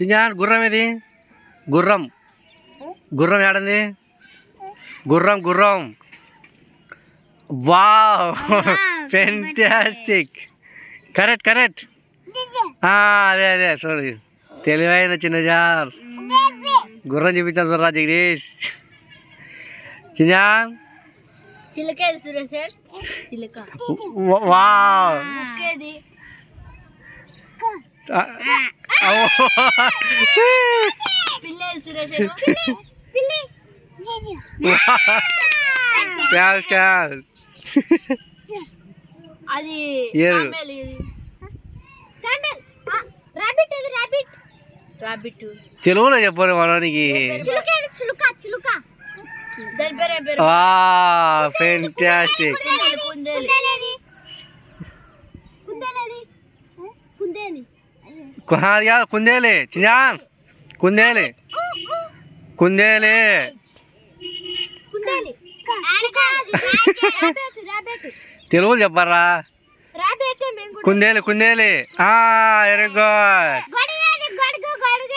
చింజాన్ గుర్రం ఇది గుర్రం. గుర్రం ఏడంది? గుర్రం గుర్రం. వావ్. ఫెంటాస్టిక్ కరెక్ట్ కరెక్ట్ అదే అదే. సారీ తెలివైన చిన్న జార్. గుర్రం చూపించాను చూడరా జగదీష్. చిన్నాన్ చిలక ఏది సురేష్ సార్ చిలక. వావ్ క్యాష్ క్యాష్ అది చెప్పరు ఫెంటాస్టిక్ కుందేలు. కుందేలేది. కుందేలు. అది కాదు కుందేలే. చిన్నాన్ కుందేలే. కుందేలే తెలుగు చెప్పరా? కుందేలు కుందేలే. ఆ వెరీ గుడ్ గొడుగేది గొడుగు గొడుగు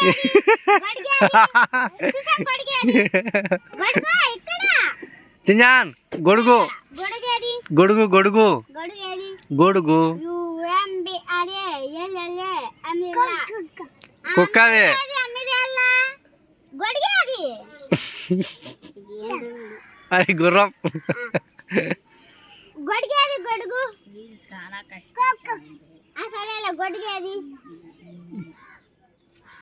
గొడుగు. గొడుగు గొడుగు గొడుగేది గొడుగు యుఎంబి అరే ఎల్లెల్లే అమిరా గొడుగేది అది. గుర్రం. గొడుగేది గొడుగు. చాలా కష్టం సరేలే గొడుగేది